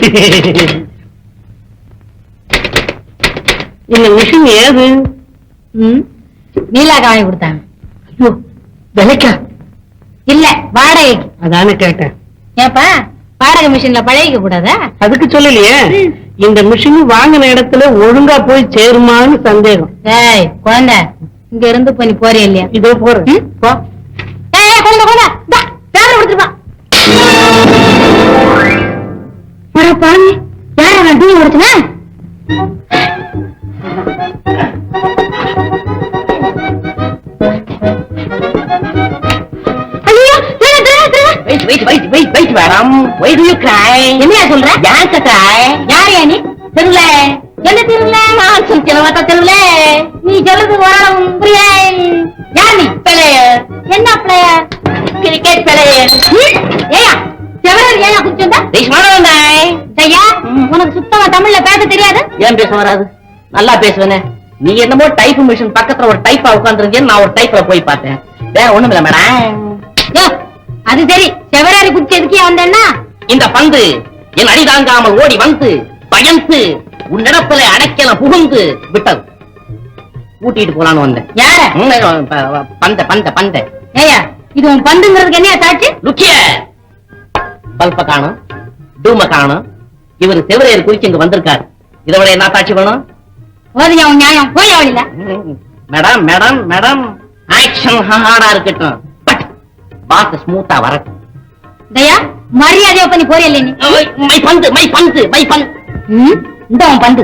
இந்த மிஷின் ஏது? நீலாக்கு வாங்கி கொடுத்தாங்க. ஐயோ விலைக்கா? இல்ல வாடகைக்கு அதானே கேட்டேன். ஏப்பா வாடகை மிஷின்ல பழகிக்க கூடாதா? அதுக்கு சொல்லலையே. இந்த மிஷின் வாங்கின இடத்துல ஒழுங்கா போய் சேருமான்னு சந்தேகம். ஏய் குழந்தை இங்க இருந்து போய் நீ போறியா இல்லையா? இதோ போறேன்? போ. ஏய் குழந்தை குழந்தை paper கொடுத்துருப்பா wait madam why do you cry என்னையா சொல்ற? ஏன் கிரை யாரையா நீ? தெருல என்ன தெருல நான் சிலவத்த தெருல நீ சொல்றது ஓரளவு புரிய யார் ஏன் பேச வராது? நல்லா பேசுவேனே. நீ என்னமோ டைப் மிஷின் பக்கத்துல ஒரு டைப்பா உட்காந்துருந்தேன் நான் ஒரு டைப்ல போய் பார்த்தேன். வேற ஒண்ணும் இல்ல மேடம் அது சரி. செவராரி குச்சி எதுக்கே வந்தேன்னா? இந்த பந்து என் அடி தாங்காமல் ஓடி வந்து பயந்து உன்னிடத்துல அடைக்கல புகுந்து விட்டது. கூட்டிட்டு போலான்னு வந்தேன். பந்த பந்த பந்த. ஏயா இது உன் பந்துங்கிறதுக்கு என்ன சாட்சி? லுக்கிய பல்ப காணும் டூம காணும். இவர் செவரையர் குறிச்சு இங்க வந்திருக்காரு. இதை விட என்ன சாட்சி வேணும்? நியாயம்? போய் அவளில மேடம் மேடம் மேடம். ஆக்ஷன் ஹார்டா இருக்கட்டும். பட் பாஸ் ஸ்மூத்தா வரட்டும். தயா மரியாதையா பண்ணி போறியா இல்லையா நீ மை, பந்து மை பந்து மை பந்து இந்த உன் பந்து.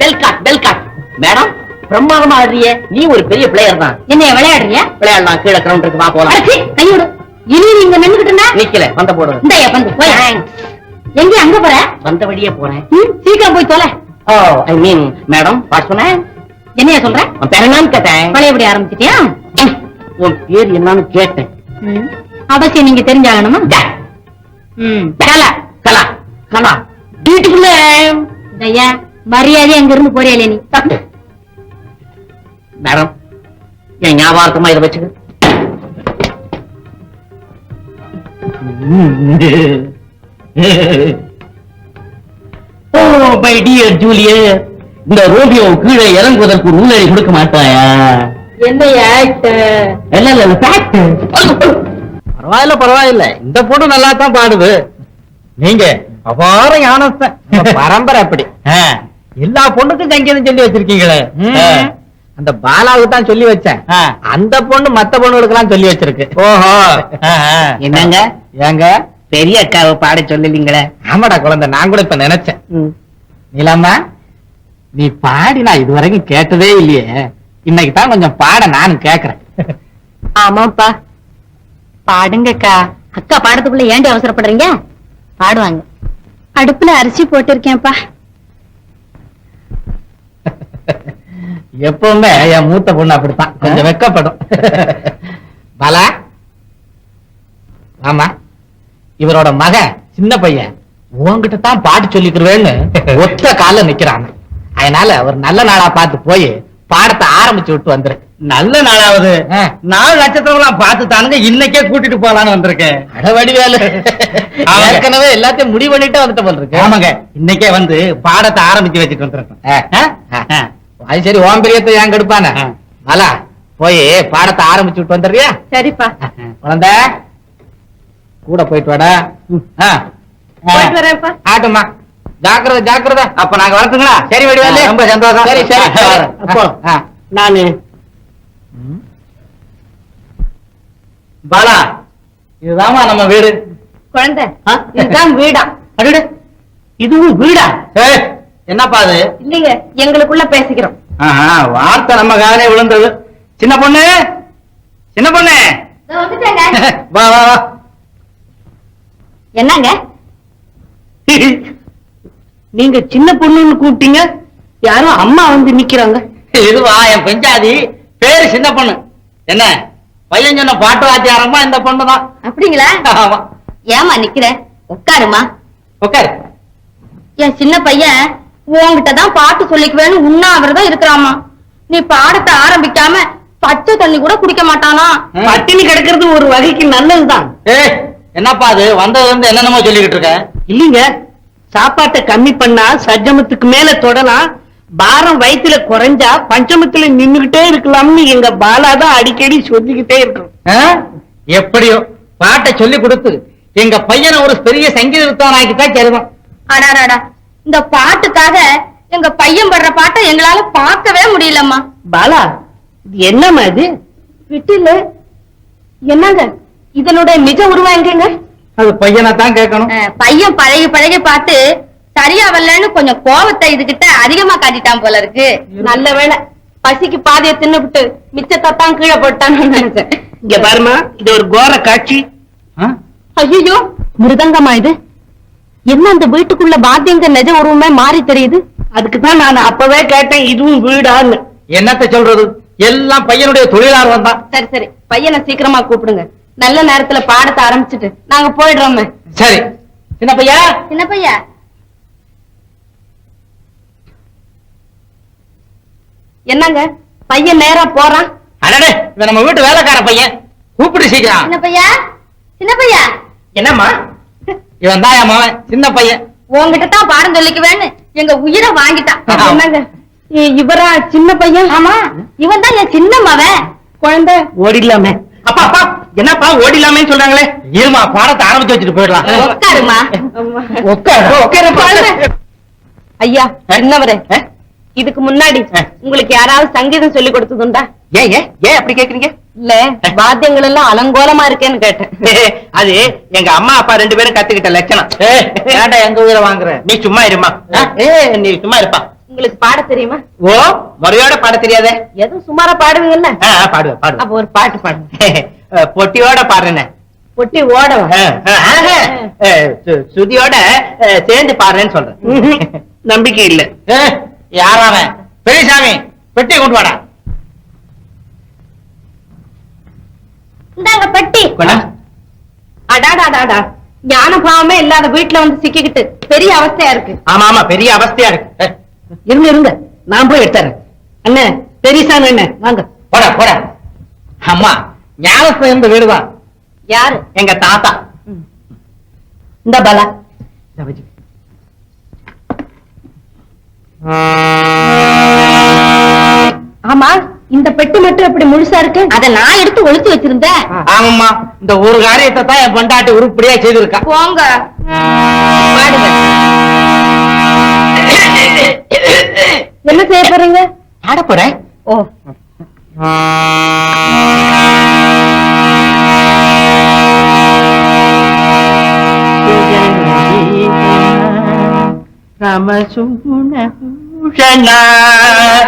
பெல்காட் பெல்காட் மேடம் பிரம்மாண்டமா ஆடுறியே. நீ ஒரு பெரிய பிளேயர் தான். என்னைய விளையாடுறியா? விளையாடலாம் கீழே கிரவுண்ட் இருக்கு வா போலாம். கையோடு இனி நீங்க நின்னுகிட்டு இருந்தா? நிக்கல வந்த போடு. இந்தயா பந்து போய். எங்க அங்க போற? வந்த வழியே போறேன். சீக்கிரம் போய் தொலை. ஓ ஐ மீன் மேடம் வாட் சொன்னேன் என்னைய சொல்ற? உன் பேர் என்னன்னு கேட்டேன். பழையபடி ஆரம்பிச்சிட்டியா? உன் பேர் என்னன்னு கேட்டேன். அவசியம் நீங்க தெரிஞ்சாகணுமா? கலா கலா கலா. பியூட்டிஃபுல் தயா மரியாதையா அங்க இருந்து போறியா இல்லையா நீ? தட்டு. மேடம் என் ஞாபகமா இதை வச்சுக்க. ஓ மை டியர் ஜூலியர் இந்த ரோமியோ கீழே இறங்குவதற்கு ஒரு முன்னேறி கொடுக்க மாட்டாயா. பரவாயில்ல பரவாயில்ல. இந்த பொண்ணு நல்லா தான் பாடுது. நீங்க அபார ஞானஸ்தன். பரம்பரை அப்படி. எல்லா பொண்ணுக்கும் சங்கீதம் சொல்லி வச்சிருக்கீங்களே. அந்த பாலாவுக்கு தான் சொல்லி வச்சேன். அந்த பொண்ணு மத்த பொண்ணுகளுக்கு எல்லாம் சொல்லி வச்சிருக்கு. ஓஹோ. என்னங்க? ஏங்க? பெரிய அக்காவை பாட சொல்லலீங்களே. ஆமாடா குழந்தை நான் கூட இப்ப நினைச்சேன். நீலாம்மா நீ பாடி நான் இதுவரைக்கும் கேட்டதே இல்லையே. இன்னைக்கு தான் கொஞ்சம் பாட நானும் கேக்குறேன். ஆமாப்பா. பாடுங்கக்கா. அக்கா பாடத்துக்குள்ள ஏண்டி அவசரப்படுறீங்க? பாடுவாங்க. அடுப்புல அரிசி போட்டிருக்கேன்ப்பா. எப்பவுமே என் மூத்த பொண்ணு அப்படித்தான். கொஞ்சம் வெக்கப்படும். பாலா? ஆமா இவரோட மகன் சின்ன பையன் உன்கிட்ட தான் பாட்டு சொல்லிக்கிறவேன்னு ஒத்த கால்ல நிக்கிறான். அதனால ஒரு நல்ல நாளா பார்த்து போய் பாடத்தை ஆரம்பிச்சு விட்டு வந்துரு. நல்ல நாளாவது. நாலு நட்சத்திரம் எல்லாம் பார்த்து தானுங்க இன்னைக்கே கூட்டிட்டு போலான்னு வந்திருக்கேன். அடவடிவேலு. ஏற்கனவே எல்லாத்தையும் முடிவு பண்ணிட்டு வந்துட்டு போல ஆமாங்க. இன்னைக்கே வந்து பாடத்தை ஆரம்பிச்சு வச்சுட்டு ஆ. அது சரி ஓம் பிரியத்தை ஏன் கெடுப்பானே. மலா போய் பாடத்தை ஆரம்பிச்சு விட்டு வந்துடுறியா? சரிப்பா. குழந்தை. கூட போயிட்டு வாடா. ஆட்டுமா ஜாக்கிரதை ஜாக்கிரதை. அப்ப நாங்க வரட்டுங்களா? சரி வடிவேலு ரொம்ப சந்தோஷம். சரி சரி. அப்போ. நானு. பாலா இதுதாம்மா நம்ம வீடு. குழந்தை? இதுதான் வீடா. அடடே. இதுவும் வீடா? என்னப்பா அது? இல்லைங்க எங்களுக்குள்ள பேசிக்கிறோம். ஆஹா, வார்த்தை நம்ம காதலே விழுந்தது. சின்ன பொண்ணு? சின்ன பொண்ணு? வா வா வா. என்னங்க? நீங்க சின்ன பொண்ணுன்னு கூப்பிட்டீங்க யாரும் அம்மா வந்து நிக்கிறாங்க. இதுவா என் பெஞ்சாதி? பேரு சின்ன பொண்ணு. என்ன? பையன் சொன்ன பாட்டு வாத்தியாரம்மா இந்த பொண்ணு தான் அப்படிங்களா? ஆமா. ஏமா நிக்கிற? உட்காருமா. உட்காரு. என் சின்ன பையன் உன்கிட்ட தான் பாட்டு சொல்லிக்குவேன்னு உண்ணாவிரதம் இருக்கிறாமா. நீ பாடத்தை ஆரம்பிக்காம பச்சை தண்ணி கூட குடிக்க மாட்டானா? பட்டினி கிடக்கிறது ஒரு வகைக்கு நல்லதுதான். ஏய் என்னப்பா அது? வந்ததுல இருந்து என்னென்னமோ சொல்லிக்கிட்டு இருக்க? இல்லீங்க. சாப்பாட்டை கம்மி பண்ணா சஜ்ஜமத்துக்கு மேல தொடலாம். பாரம் வயித்துல குறைஞ்சா பஞ்சமத்துல நின்னுகிட்டே இருக்கலாம்னு எங்க பாலா தான் அடிக்கடி சொல்லிக்கிட்டே இருக்கோம்? எப்படியோ? பாட்டை சொல்லி கொடுத்து எங்க பையனை ஒரு பெரிய சங்கீத வித்வானாக்கிட்டா சரிதான் அடாடாடா இந்த பாட்டுக்காக எங்க பையன் படுற பாட்டை எங்களால பார்க்கவே முடியலம்மா. பாலா இது என்னம்மா இது? விட்டில என்னங்க? இதனுடைய நிஜ உருவம் எங்கங்க? அது பையனை தான் கேட்கணும். பையன் பழகி பழகி பார்த்து சரியா வரலன்னு கொஞ்சம் கோவத்தை இதுகிட்ட அதிகமா காட்டிட்டான் போல இருக்கு. நல்ல வேளை. பசிக்கு பாதிய தின்னுபிட்டு மிச்சத்தை தான் கீழே போட்டான்னு நினைச்சேன். இங்க பாருமா இது ஒரு கோர காட்சி? ஐயோ மிருதங்கமா இது? என்ன அந்த வீட்டுக்குள்ள வாத்தியங்க நிஜ உருவமே மாறி தெரியுது? அதுக்கு தான் நான் அப்பவே கேட்டேன் இதுவும் வீடான்னு. என்னத்த சொல்றது? எல்லாம் பையனுடைய தொழிலாளர் தான். சரி சரி. பையனை சீக்கிரமா கூப்பிடுங்க. நல்ல நேரத்துல பாடத்தை ஆரம்பிச்சுட்டு நாங்க போயிடுறோமே. சரி. சின்ன பையா? சின்ன பையா? என்னங்க? பையன் நேரா போறான்? அடடே இவன் நம்ம வீட்டு வேலைக்கார பையன். கூப்பிட்டு சீக்கிரம். சின்ன பையா? சின்ன பையா? என்னம்மா? இவன் தான் என் மகன் சின்ன பையன். உங்ககிட்ட தான் பாடம் சொல்லிக்குவேன்னு எங்க உயிரை வாங்கிட்டான். என்னங்க? இவரா சின்ன பையன்? ஆமா. இவன் தான் என் சின்ன மவன். குழந்தை ஓடிடலாமே. அப்பா அப்பா. என்னப்பா ஓடிடலாமேன்னு சொல்றாங்களே? இருமா பாடத்தை ஆரம்பிச்சு வச்சுட்டு போயிடலாம். உட்காருமா. உட்காரு. ஐயா சின்னவரே. ஆ? இதுக்கு முன்னாடி. உங்களுக்கு யாராவது சங்கீதம் சொல்லி கொடுத்ததுண்டா? ஏன் ஏன் ஏன் அப்படி கேக்குறீங்க? இல்ல வாத்தியங்கள் எல்லாம் அலங்கோலமா இருக்கேன்னு கேட்டேன். அது எங்க அம்மா அப்பா ரெண்டு பேரும் கத்துக்கிட்ட லட்சணம். ஏன்டா எங்க உயிரை வாங்குற? நீ சும்மா இருமா? ஏ நீ சும்மா இருப்பா. உங்களுக்கு பாட தெரியுமா? ஓ முறையோட பாட தெரியாதே? எதுவும் சுமாரா பாடுவீங்கல்ல? ஆ, பாடுவேன் அப்ப பாடுவேன் ஒரு பாட்டு பாடுங்க. பொட்டியோட பாடுறேனே பொட்டி ஓடவா? சுதியோட சேர்ந்து பாடுறேன்னு சொல்றேன். நம்பிக்கை இல்ல. ஏய், யாராவன் பெரியசாமி பெட்டி கொண்டு வாடா. இந்தாங்க பெட்டி. அடாடாடாடா ஞான பாவமே இல்லாத வீட்டுல வந்து சிக்கிக்கிட்டு பெரிய அவஸ்தையா இருக்கு. ஆமா ஆமா பெரிய அவஸ்தையா இருக்கு. இருங்க இருங்க. நான் போய் எடுத்துறேன். அண்ணே பெரியசா அண்ணே வாங்க. போடா போடா. அம்மா ஞானத்துல இருந்த வீடுதான். யாரு? எங்க தாத்தா. இந்த பாலா. ஆமா இந்த பெட்டி மட்டும் எப்படி முழுசா இருக்கு? அத நான் எடுத்து ஒளிச்சு வச்சிருந்தேன். ஆமாம்மா இந்த ஒரு காரியத்தை தான் என் பொண்டாட்டி உருப்படியா செய்திருக்கா. போங்க. என்ன செய்ய போறீங்க? பாட போறேன். ஓ.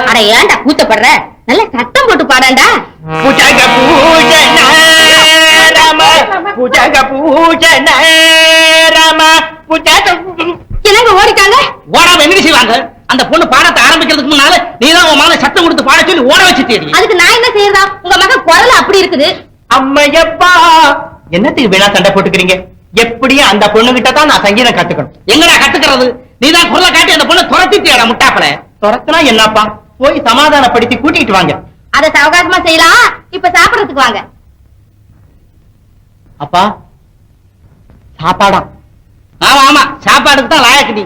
அட ஏன்டா கூச்சப்படுற நல்ல சத்தம் போட்டு பாடாண்டா பூஜக பூஜன ரம பூஜக பூஜன ரம பூஜக என்னங்க ஓடிட்டாங்க? ஓடாம என்ன செய்வாங்க? அந்த பொண்ணு பாடத்தை ஆரம்பிக்கிறதுக்கு முன்னால நீதான் உன் மகனை சத்தம் கொடுத்து பாட சொல்லி ஓட வச்சு தேடி. அதுக்கு நான் என்ன செய்யறதா? உங்க மகன் குரல் அப்படி இருக்குது. அம்மையப்பா என்னத்துக்கு வீணா சண்டை போட்டுக்கிறீங்க? எப்படியும் அந்த பொண்ணுகிட்ட தான் நான் சங்கீதம் கத்துக்கணும். எங்கடா கத்துக்கிறது? நீதான் குரலை காட்டி அந்த பொண்ணை துரத்திட்டியாடா முட்டாப்பல துரத்துனா என்னப்பா? போய் சமாதானப்படுத்தி கூட்டிட்டு வாங்க. அத சவகாசமா செய்யலாம். இப்ப சாப்பிடறதுக்கு வாங்க. அப்பா சாப்பாடா. ஆமா ஆமா. சாப்பாடுக்கு தான் லாயக்கு நீ.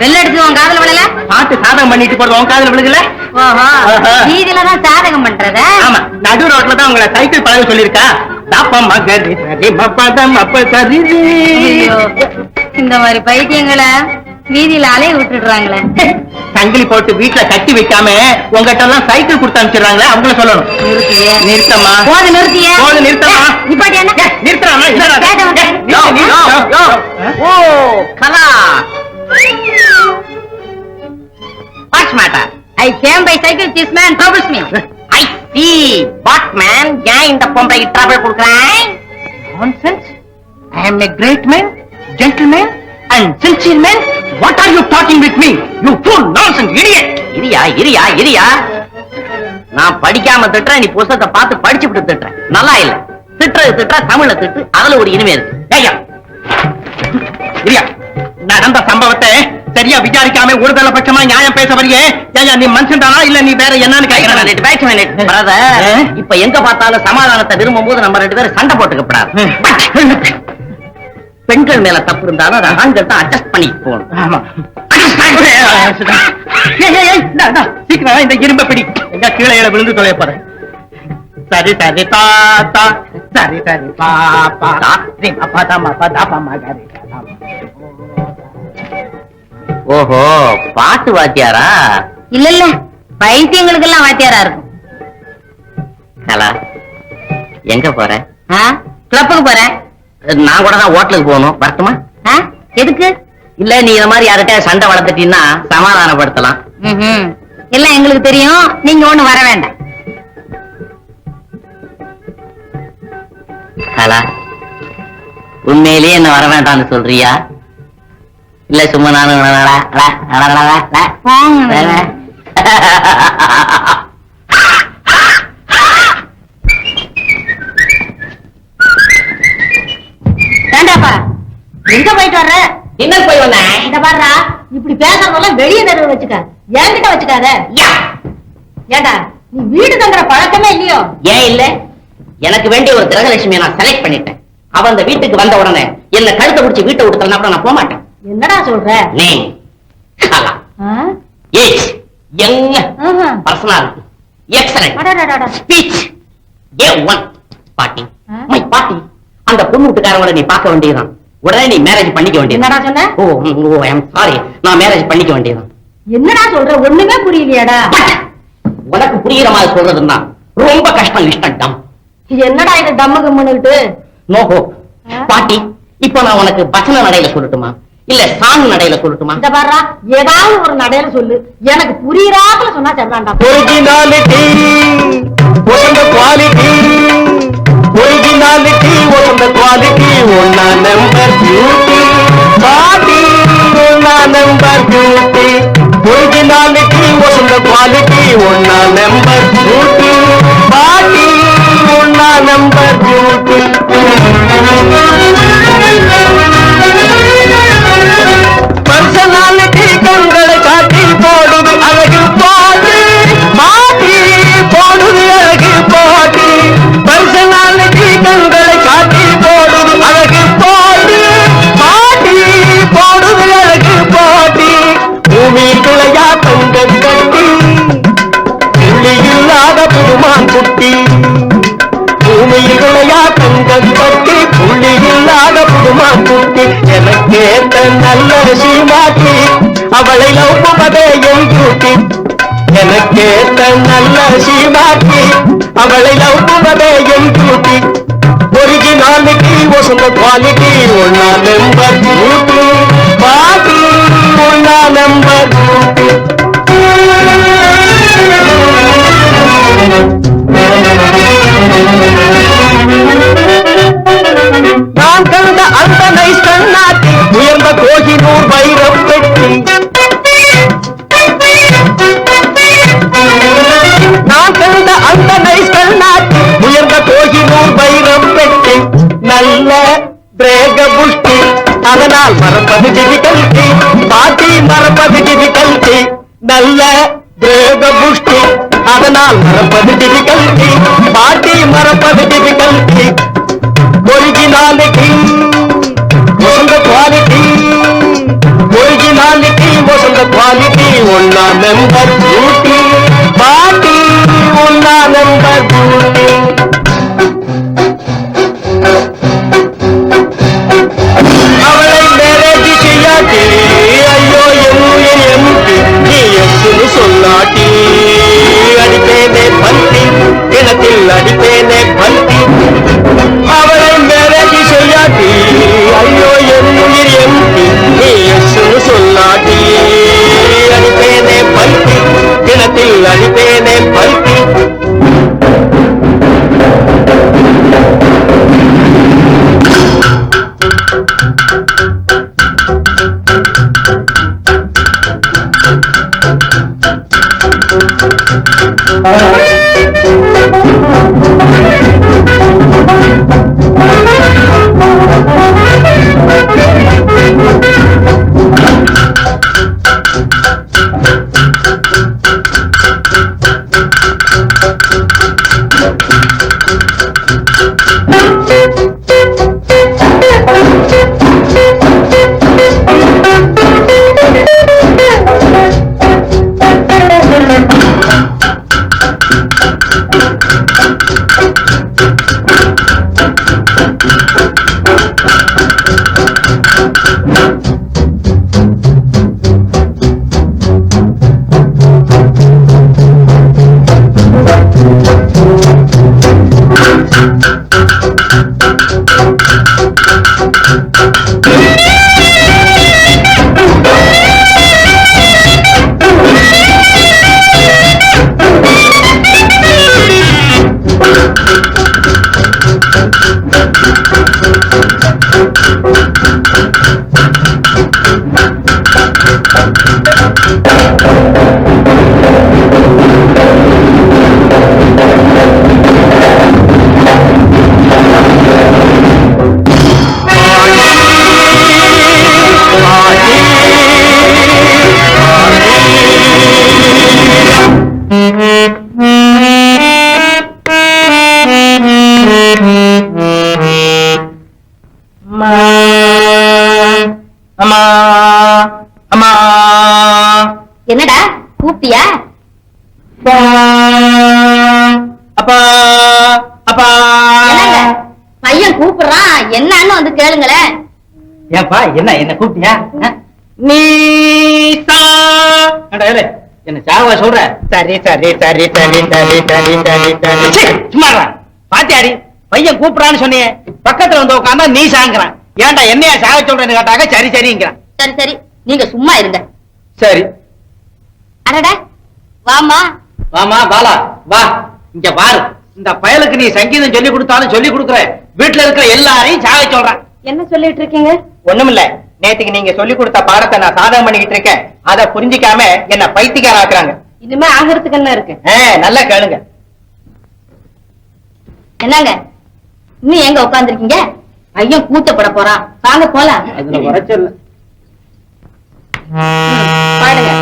வெள்ள அடிச்சு உன் காதல விழல பாட்டு சாதகம் பண்ணிட்டு போறது உன் விழுகல வீதியில தான் சாதகம் பண்றத ஆமா நடு ரோட்ல தான் உங்களை சைக்கிள் பழக சொல்லிருக்கா இந்த மாதிரி பைத்தியங்களை வீதியில அலைய விட்டுடுறாங்களே சங்கிலி போட்டு வீட்டுல கட்டி வைக்காம உங்ககிட்ட எல்லாம் சைக்கிள் கொடுத்து அனுப்பிச்சிடுறாங்களே அவங்கள சொல்லணும் நிறுத்தியே நிறுத்தம்மா போது நிறுத்தியே போது நிறுத்தமா இப்படி man troubles me I see what man ஏன் இந்த பொம்பளை ட்ரபிள் கொடுக்குறேன் nonsense I am a great man gentleman and sincere man. What are you talking with me? You fool nonsense idiot. இரியா இரியா இரியா. நான் படிக்காம திட்டுறேன் நீ புஸ்தகத்தை பார்த்து படிச்சுட்டு திட்டுறேன். நல்லா இல்ல. திட்டுறது திட்டுற தமிழ்ல திட்டு அதுல ஒரு இனிமே இருக்கு. ஏய்யா இரியா நடந்த சம்பவத்தை சரியா விசாரிக்காம ஒரு தலை பட்சமா நியாயம் பேச வரையே? ஏயா நீ மனுஷன் தானா? இல்ல நீ வேற என்னன்னு கேட்கிறேன் பிரதர் இப்ப எங்க பார்த்தாலும் சமாதானத்தை விரும்பும் போது நம்ம ரெண்டு பேரும் சண்டை போட்டுக்கப்படாது. பெண்கள் மேல தப்பு இருந்தாலும் அதை ஆண்கள் தான் அட்ஜஸ்ட் பண்ணி போகணும். ஆமா. சீக்கிரம் இந்த இரும்ப பிடி. எங்க கீழே விழுந்து தொலைய போறேன். சரி சரி தாத்தா சரி சரி பாப்பா தான் தாப்பா மகாரி ஓஹோ பாட்டு வாத்தியாரா? இல்ல இல்ல பைத்தியங்களுக்கு எல்லாம் வாத்தியாரா இருக்கும். கலா எங்க போற? கிளப்புக்கு போறேன் நான் கூட தான் ஹோட்டலுக்கு போகணும். வரட்டுமா? எதுக்கு? இல்ல நீ இந்த மாதிரி யார்கிட்ட சண்டை வளர்த்துட்டீங்கன்னா சமாதானப்படுத்தலாம். எல்லாம் எங்களுக்கு தெரியும். நீங்க ஒண்ணு வர வேண்டாம். கலா உண்மையிலேயே என்ன வர வேண்டாம்னு சொல்றியா? இல்ல சும்மா நானும் போங்க வேண்டாப்பா எங்க போயிட்டு வர்ற? என்ன போய் வந்தேன் இந்த பாருடா இப்படி பேசுறதெல்லாம் வெளியே தெருவு வச்சுக்க. என்கிட்ட வச்சுக்காத. ஏண்டா நீ வீடு தங்குற பழக்கமே இல்லையோ? ஏன் இல்ல? எனக்கு வேண்டிய ஒரு கிரகலட்சுமியை நான் செலக்ட் பண்ணிட்டேன். அவ அந்த வீட்டுக்கு வந்த உடனே என்ன கழுத்தை பிடிச்சி வீட்டை விட்டுனா கூட நான் போக மாட்டேன் என்னடா சொல்ற? நீ Kala? Age young. Personality excellent. Speech A one பாட்டி? மை பாட்டி அந்த பொண்ணு வீட்டுக்காரங்களை நீ பார்க்க வேண்டியதுதான். உடனே நீ மேரேஜ் பண்ணிக்க வேண்டியது என்னடா சொன்ன? ஓ ஓ ஐம் சாரி நான் மேரேஜ் பண்ணிக்க வேண்டியதுதான். என்னடா சொல்ற? ஒண்ணுமே புரியலையாடா. உனக்கு புரியுற மாதிரி சொல்றதுன்னா ரொம்ப கஷ்டம் இஷ்டம் என்னடா இது தம்மு கும்முன்னுட்டு நோஹோ? பாட்டி இப்போ நான் உனக்கு பச்சன நடையில சொல்லட்டுமா? இல்ல சாங் நடையில சொல்லட்டுமா இந்த பாருடா ஏதாவது ஒரு நடையில சொல்லு. எனக்கு புரியறாப்புல சொன்னா சரிதான்டா originality Vasantha quality originality Vasantha quality ஒன்னா நம்பர் பியூட்டி பாடி ஒன்னா number beauty originality Vasantha quality ஒன்னா நம்பர் பியூட்டி பாடி ஒன்னா நம்பர் பியூட்டி நல்ல சீமாட்டி அவளை லவ்வுவதே என் கூட்டி எனக்கு நல்ல சீமாட்டி அவளை லவ்வுவதே என் கூட்டி ஒரிஜினாலிட்டி வசந்த குவாலிட்டி ஒன்னா நம்பர் கூட்டி பாட்டி ஒன்னா நம்பர் நான் கண்ட அந்த நைஸ் கண்ணாட்டி கோகினூர் பைரவ ஒன்னா Oh, my God. என்னடா கூப்பிட்டியா அப்பா அப்பா பையன் கூப்பிடுறான். என்னன்னு வந்து கேளுங்களேன் ஏன்பா என்ன என்ன கூப்பிட்டியா? ஏலே, என்ன சாவா சொல்ற? சரி சரி சரி சரி சரி சரி சரி சரி. சும்மா. பாத்தியாடி பையன் கூப்பிடுறான்னு சொன்னியே பக்கத்துல வந்து உட்காந்தா நீ சாங்குறான் ஏன்டா என்னையா சாக சொல்றேன்னு கேட்டாங்க சரி சரிங்கிறான். சரி சரி நீங்க சும்மா இருங்க. சரி. அடடா. வாமா வாமா பாலா வா. இங்க பாரு. இந்த பயலுக்கு நீ சங்கீதம் சொல்லி கொடுத்தாலும் சொல்லி கொடுக்குற வீட்டுல இருக்கிற எல்லாரையும் சாக சொல்றான். என்ன சொல்லிட்டு இருக்கீங்க? ஒண்ணுமில்ல. நேத்துக்கு நீங்க சொல்லி கொடுத்த பாடத்தை நான் சாதகம் பண்ணிக்கிட்டு இருக்கேன். அத புரிஞ்சிக்காம என்ன பைத்தியக்கார ஆக்குறாங்க இனிமே ஆகிறதுக்கு என்ன இருக்கு? நல்லா கேளுங்க. என்னங்க? இன்னும் எங்க உட்காந்துருக்கீங்க பையன் கூச்சப்பட போறான். வாங்க போலாம். அதுல குறைச்சல் பாடுங்க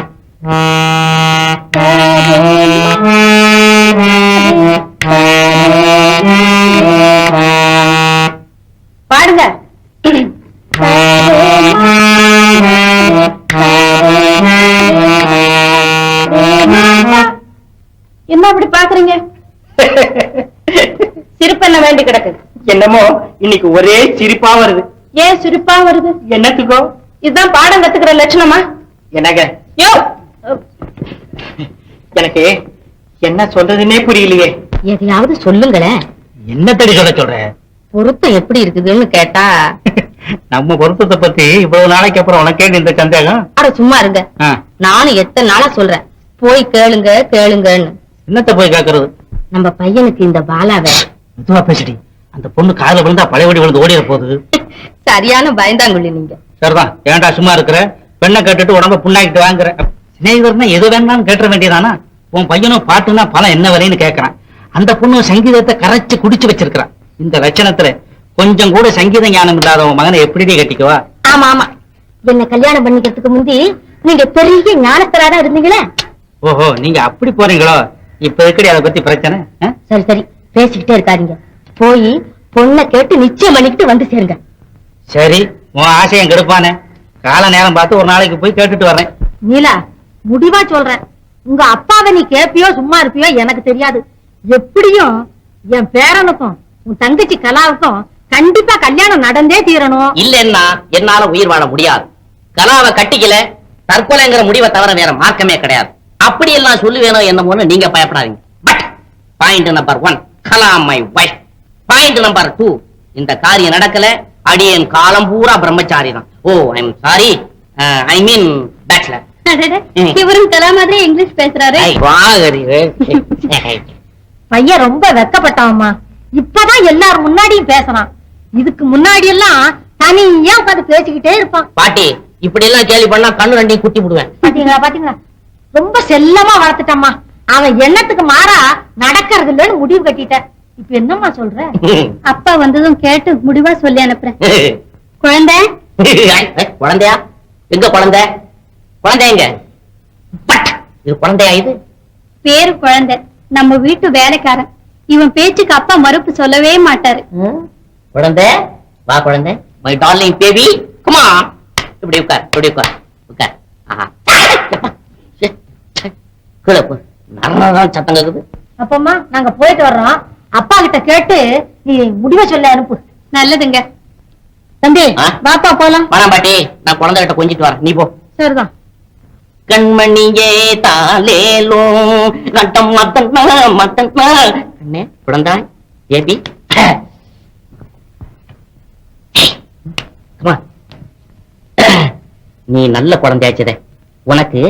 பாடுங்க. என்ன அப்படி பாக்குறீங்க? சிரிப்பென்ன வேண்டி கிடக்கு. என்னமோ இன்னைக்கு ஒரே சிரிப்பா வருது. ஏன் சிரிப்பா வருது? என்னத்துக்கோ? இதுதான் பாடம் கத்துக்கிற லட்சணமா? என்னங்க? யோ! எனக்கு என்ன சொல்றதுன்னே புரியலையே. எதையாவது சொல்லுங்களேன். என்ன தடி சொல்ல சொல்ற? பொருத்தம் எப்படி இருக்குதுன்னு கேட்டா. நம்ம பொருத்தத்தை பத்தி இவ்வளவு நாளைக்கு அப்புறம் உனக்கே இந்த சந்தேகம்? அட சும்மா இருங்க. நானும் எத்தனை நாளா சொல்றேன். போய் கேளுங்க கேளுங்கன்னு. என்னத்த போய் கேக்குறது? நம்ம பையனுக்கு இந்த பாலாவை. மெதுவா பேசிடி. அந்த பொண்ணு காதுல விழுந்தா பழையபடி விழுந்து ஓடிட போகுது. சரியான பயந்தாங்குள்ளி நீங்க. சரிதான். ஏன்டா சும்மா இருக்கிற? பெண்ணை கேட்டுட்டு உடம்ப புண்ணாக்கிட்டு வாங்குற. சிநேகிதர்னா எது வேணாலும் கேட்டுற வேண்டியதானா? உன் பையனும் பாட்டுனா பணம் என்ன விலைன்னு கேக்குறான். அந்த பொண்ணு சங்கீதத்தை கரைச்சு குடிச்சு வச்சிருக்கிறான். இந்த லட்சணத்துல கொஞ்சம் கூட சங்கீத ஞானம் இல்லாத உன் மகனை எப்படி கட்டிக்குவா? ஆமா ஆமா. என்ன கல்யாணம் பண்ணிக்கிறதுக்கு முந்தி நீங்க பெரிய ஞானத்தராதான் இருந்தீங்களே? ஓஹோ நீங்க அப்படி போறீங்களோ? இப்ப இருக்கடி அதை பத்தி பிரச்சனை? சரி சரி. பேசிக்கிட்டே இருக்காதீங்க. போய் பொண்ணை கேட்டு நிச்சயம் பண்ணிக்கிட்டு வந்து சேருங்க. சரி உன் ஆசையம் கெடுப்பானே. கால நேரம் பார்த்து ஒரு நாளைக்கு போய் கேட்டுட்டு வர்றேன். நீலா முடிவா சொல்றேன். உங்க அப்பாவை நீ கேப்பியோ சும்மா இருப்பியோ எனக்கு தெரியாது. எப்படியும் என் பேரனுக்கும் உன் தங்கச்சி கலாவுக்கும் கண்டிப்பா கல்யாணம் நடந்தே தீரணும். இல்லன்னா என்னால உயிர் வாழ முடியாது. கலாவை கட்டிக்கல தற்கொலைங்கிற முடிவை தவிர வேற மார்க்கமே கிடையாது. அப்படி எல்லாம் சொல்லுவேனோ என்னமோன்னு நீங்க பயப்படாதீங்க. But point number one Kala my wife point number two இந்த காரியம் நடக்கல. அடியேன் காலம் பூரா பிரம்மச்சாரி தான் ஓ I am sorry I mean bachelor இவரும் கலா மாதிரி இங்கிலீஷ் பேசுறாரு. பையன் ரொம்ப வெக்கப்பட்டான்மா. இப்பதான் எல்லாரும் முன்னாடியும் பேசுறான். இதுக்கு முன்னாடி எல்லாம் தனியா உட்காந்து பேசிக்கிட்டே இருப்பான். பாட்டி இப்படி எல்லாம் கேள்வி பண்ணா கண்ணு ரெண்டையும் குட்டி விடுவேன். பாத்தீங்களா பாத்தீங்களா? ரொம்ப செல்லமா வளர்த்துட்டம்மா அவன் எண்ணத்துக்கு மாறா நடக்கிறது இல்லைன்னு முடிவு கட்டிட்ட இப்ப என்னம்மா சொல்ற? அப்பா வந்ததும் கேட்டு முடிவா சொல்லி அனுப்புறேன். குழந்தை? குழந்தையா? எங்க குழந்தை? குழந்தை எங்க பட் இது குழந்தையா இது? பேரு குழந்தை. நம்ம வீட்டு வேலைக்காரன். இவன் பேச்சுக்கு அப்பா மறுப்பு சொல்லவே மாட்டாரு. குழந்தை? வா குழந்தை. மை டார்லிங் பேபி குமா இப்படி உட்கார் இப்படி உட்கார் உட்கார். கீழே போ. நரதான் சத்தம் கேக்குது. அப்பம்மா நாங்க போயிட்டு வர்றோம். அப்பா கிட்ட கேட்டு நீ முடிவை சொல்ல அனுப்பு. நல்லதுங்க. தம்பி? வாப்பா போலாம். வேணாம் பாட்டி. நான் குழந்தை கிட்ட கொஞ்சிட்டு வரேன். நீ போ. சரிதான். கண்மணியே தாலேலோ நட்டம் மத்தன்னா மத்தன்னா அண்ணே குழந்தாய் ஏபி. நீ நல்ல குழந்தையாச்சுதே உனக்கு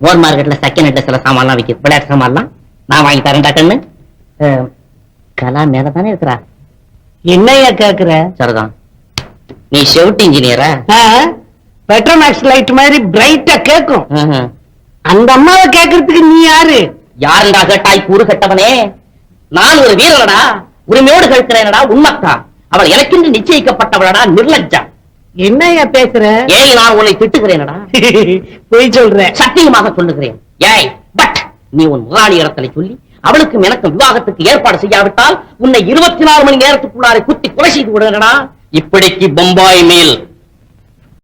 ஓர் மார்க்கெட்ல செகண்ட் ஹெட்ல சில சாமான்லாம் விக்குது விளையாட்டு சாமான்லாம் நான் வாங்கி தரேன்டா கண்ணு. கலா மேல தானே இருக்கிறா? என்னையா கேக்குற? சரிதான். நீ ஷெவுட் இன்ஜினியரா பெட்ரோமேக்ஸ் லைட் மாதிரி பிரைட்டா கேக்கும். அந்த அம்மாவை கேக்குறதுக்கு நீ யாரு? யாருடா கேட்டாய் கூறு கட்டவனே? நான் ஒரு வீரனடா உரிமையோடு கேட்கிறேனடா உண்மத்தா அவள் எனக்கென்று நிச்சயிக்கப்பட்டவளடா நிர்லஜ்ஜா. என்னையா பேசுற? ஏய் நான் உன்னை திட்டுகிறேனடா. பொய் சொல்ற. சத்தியமாக சொல்லுகிறேன். ஏய் பட் நீ உன் முதலாளி இடத்துல சொல்லி அவளுக்கும் எனக்கும் விவாகத்துக்கு ஏற்பாடு செய்யாவிட்டால் உன்னை இருபத்தி நாலு மணி நேரத்துக்குள்ளார குத்தி கொலை செய்து விடுகிறடா இப்படிக்கு பொம்பாய் மேல்